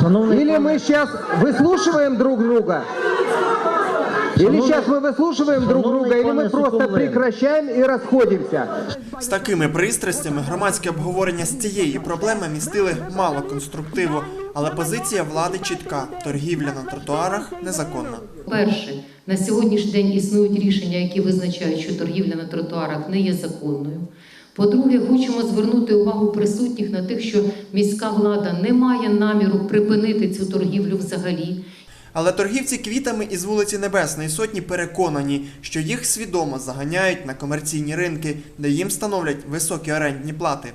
Шановний Или пане- мы сейчас выслушиваем друг друга? Или Шановний- сейчас мы выслушиваем друг Шановний друга, или пане мы просто Сухомлин. прекращаем и расходимся? З такими пристрастями громадське обговорення з цієї проблеми містили мало конструктиву, але позиція влади чітка: торгівля на тротуарах незаконна. Перше, на сьогоднішній день існують рішення, які визначають, що торгівля на тротуарах не є законною. По-друге, хочемо звернути увагу присутніх на тих, що міська влада не має наміру припинити цю торгівлю взагалі. Але торгівці квітами із вулиці Небесної Сотні переконані, що їх свідомо заганяють на комерційні ринки, де їм становлять високі орендні плати.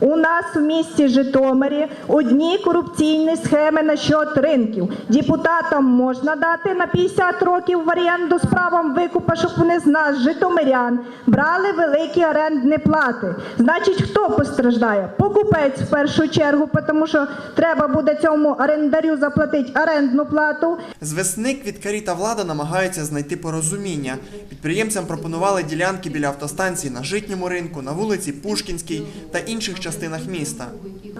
У нас в місті Житомирі одні корупційні схеми на счет ринків. Депутатам можна дати на 50 років в оренду з правом викупа, щоб вони з нас, житомирян, брали великі орендні плати. Значить, хто постраждає? Покупець в першу чергу, тому що треба буде цьому орендарю заплатити орендну плату. З весни квіткарі та влада намагаються знайти порозуміння. Підприємцям пропонували ділянки біля автостанції на житньому ринку, на вулиці Пушкінській та інших частинах міста.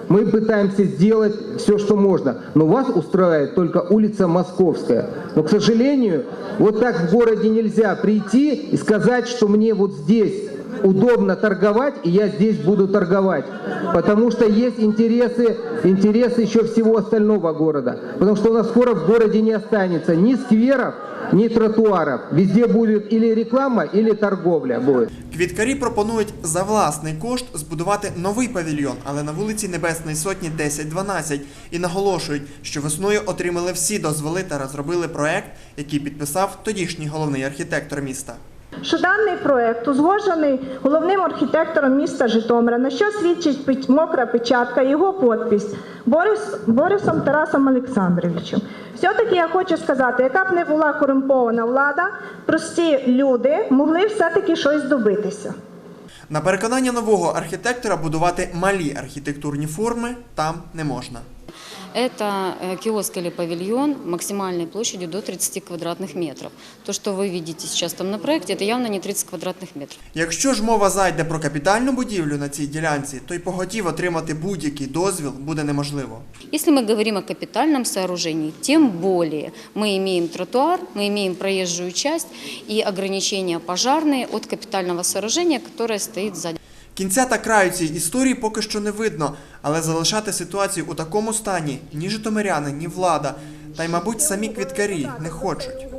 Мы пытаемся сделать все, что можно, но вас устраивает только улица Московская. Но, к сожалению, вот так в городе нельзя прийти и сказать, что мне вот здесь удобно торговать, и я здесь буду торговать. Потому что есть интересы, интересы еще всего остального города. Потому что у нас скоро в городе не останется ни скверов, ни тротуаров. Везде будет или реклама, или торговля будет. Квіткарі пропонують за власний кошт збудувати новий павільйон, але на вулиці Небесної Сотні 10-12 і наголошують, що весною отримали всі дозволи та розробили проект, який підписав тодішній головний архітектор міста. Що даний проект узгоджений головним архітектором міста Житомира, на що свідчить мокра печатка, його подпись Борис, Борисом Тарасом Олександровичем. Все-таки я хочу сказати, яка б не була корумпована влада, прості люди могли все-таки щось добитися. На переконання нового архітектора будувати малі архітектурні форми там не можна. Это э, киоск или павильон максимальной площадью до 30 квадратных метров. То, что вы видите сейчас там на проекте, это явно не 30 квадратных метров. Якщо ж мова зайде про капітальну будівлю на цій ділянці, то й поготів отримати будь-який дозвіл буде неможливо. Если мы говорим о капитальном сооружении, тем более мы имеем тротуар, мы имеем проезжую часть и ограничения пожарные от капитального сооружения, которое стоит сзади. Кінця та краю цій історії поки що не видно, але залишати ситуацію у такому стані ні житомиряни, ні влада, та й, мабуть, самі квіткарі не хочуть.